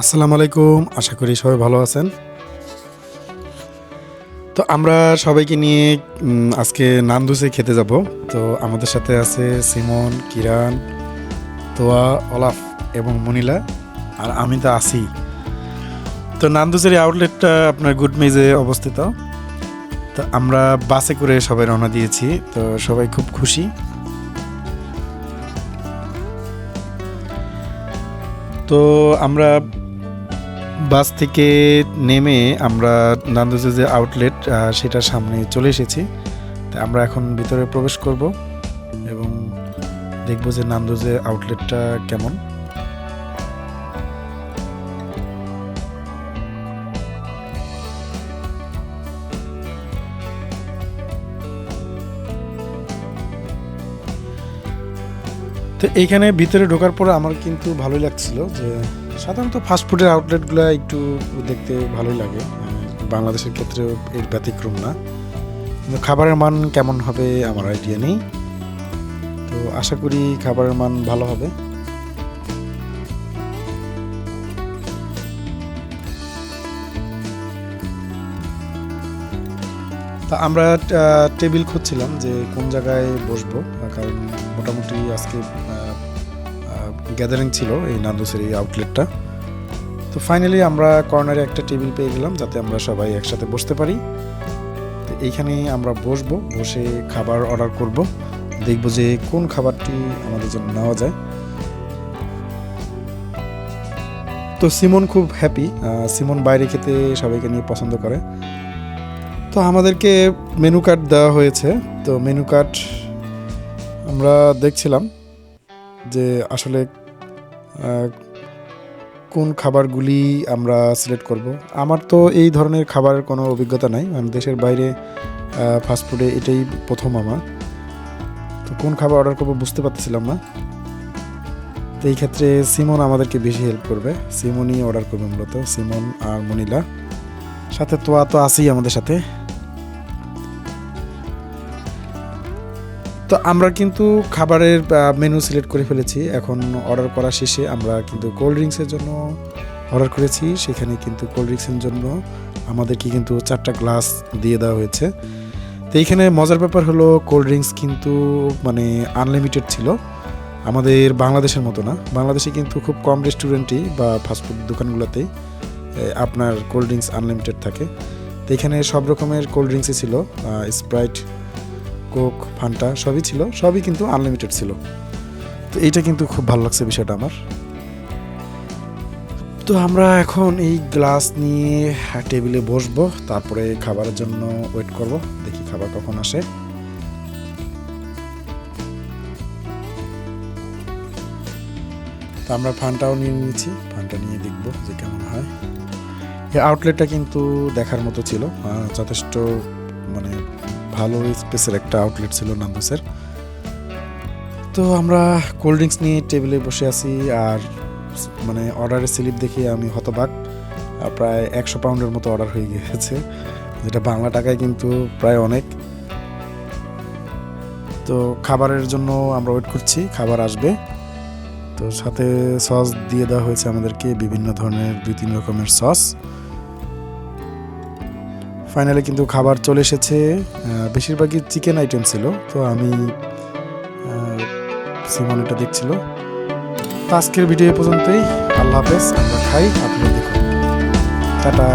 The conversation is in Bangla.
আসসালামু আলাইকুম, আশা করি সবাই ভালো আছেন। তো আমরা সবাইকে নিয়ে আজকে নান্দুসে খেতে যাব। তো আমাদের সাথে আছে সিমন, কিরান, তোয়া, অলাফ এবং মনিলা আর আমি তো আছি। তো নান্দুসের আউটলেটটা আপনার গুড মেজে অবস্থিত। তো আমরা বাসে করে সবাই রওনা দিয়েছি, তো সবাই খুব খুশি। তো আমরা বাস থেকে নেমে আমরা নান্দুজে যে আউটলেট সেটার সামনে চলে এসেছি। তা আমরা এখন ভিতরে প্রবেশ করব এবং দেখব যে নান্দুজে আউটলেটটা কেমন। তো এইখানে ভিতরে ঢোকার পরে আমার কিন্তু ভালোই লাগছিল যে সাধারণত ফাস্টফুডের আউটলেটগুলো একটু দেখতে ভালোই লাগে। বাংলাদেশের ক্ষেত্রেও এর ব্যতিক্রম না। কিন্তু খাবারের মান কেমন হবে আমার আইডিয়া নেই। তো আশা করি খাবারের মান ভালো হবে। তা আমরা টেবিল খুঁজছিলাম যে কোন জায়গায় বসবো। কারণ মোটামুটি আজকে গ্যাদারিং ছিল এই নান্দুসের এই আউটলেটটা তো ফাইনালি আমরা কর্নারে একটা টেবিল পেয়ে গেলাম, যাতে আমরা সবাই একসাথে বসতে পারি। তো এইখানে আমরা বসবো, বসে খাবার অর্ডার করব। দেখব যে কোন খাবারটি আমাদের জন্য নেওয়া যায়। তো সিমন খুব হ্যাপি সিমন বাইরে খেতে সবাইকে নিয়ে পছন্দ করে। তো আমাদেরকে মেনু কার্ড দেওয়া হয়েছে। তো মেনু কার্ড আমরা দেখছিলাম যে আসলে কোন খাবারগুলি আমরা সিলেক্ট করব? আমার তো এই ধরনের খাবারের কোনো অভিজ্ঞতা নাই। আমি দেশের বাইরে ফাস্টফুডে এটাই প্রথম আমার। তো কোন খাবার অর্ডার করব বুঝতে পারতেছিলাম না। তো এই ক্ষেত্রে সিমন আমাদেরকে বেশি হেল্প করবে। সিমনই অর্ডার করবে মূলত। সিমন আর মনিলা। সাথে তোয়া তো আছেই আমাদের সাথে। তো আমরা কিন্তু খাবারের মেনু সিলেক্ট করে ফেলেছি। এখন অর্ডার করা শেষে আমরা কিন্তু কোল্ড ড্রিঙ্কসের জন্য অর্ডার করেছি। সেখানে কিন্তু কোল্ড ড্রিঙ্কসের জন্য আমাদেরকে কিন্তু চারটা গ্লাস দিয়ে দেওয়া হয়েছে। তো এইখানে মজার ব্যাপার হলো কোল্ড ড্রিঙ্কস কিন্তু মানে আনলিমিটেড ছিল। আমাদের বাংলাদেশের মতো না। বাংলাদেশে কিন্তু খুব কম রেস্টুরেন্টেই বা ফাস্টফুড দোকানগুলোতেই আপনার কোল্ড ড্রিঙ্কস আনলিমিটেড থাকে। তো এখানে সব রকমের কোল্ড ড্রিঙ্কসই ছিল স্প্রাইট কোক, ফান্টা সবই ছিল, সবই কিন্তু আনলিমিটেড ছিল। তো এইটা কিন্তু খুব ভালো লাগছে বিষয়টা আমার। তো আমরা এখন এই গ্লাস নিয়ে টেবিলে বসবো, তারপরে খাবারের জন্য ওয়েট করব, দেখি খাবার কখন আসে। তো আমরা ফানটাও নিয়ে নিয়েছি, ফানটা নিয়ে দেখব যে কেমন হয়। এই আউটলেটটা কিন্তু দেখার মতো ছিল যথেষ্ট মানে ভালো স্পেসের একটা আউটলেট ছিল নান্দুসের। তো আমরা কোল্ড ড্রিঙ্কস নিয়ে টেবিলে বসে আছি আর মানে অর্ডারের স্লিপ দেখে আমি হতবাক। প্রায় একশো পাউন্ডের মতো অর্ডার হয়ে গিয়েছে, যেটা বাংলা টাকায় কিন্তু প্রায় অনেক। তো খাবারের জন্য আমরা ওয়েট করছি, খাবার আসবে। তো সাথে সস দিয়ে দেওয়া হয়েছে আমাদেরকে বিভিন্ন ধরনের দুই তিন রকমের সস ফাইনালি কিন্তু খাবার চলে এসেছে। বেশিরভাগই চিকেন আইটেম ছিল, তো আমি সিমন এটা দেখছিল। তো আজকের ভিডিও পর্যন্তই। আল্লাহ হাফেজ, আমরা খাই আপনি দেখুন। টাটা।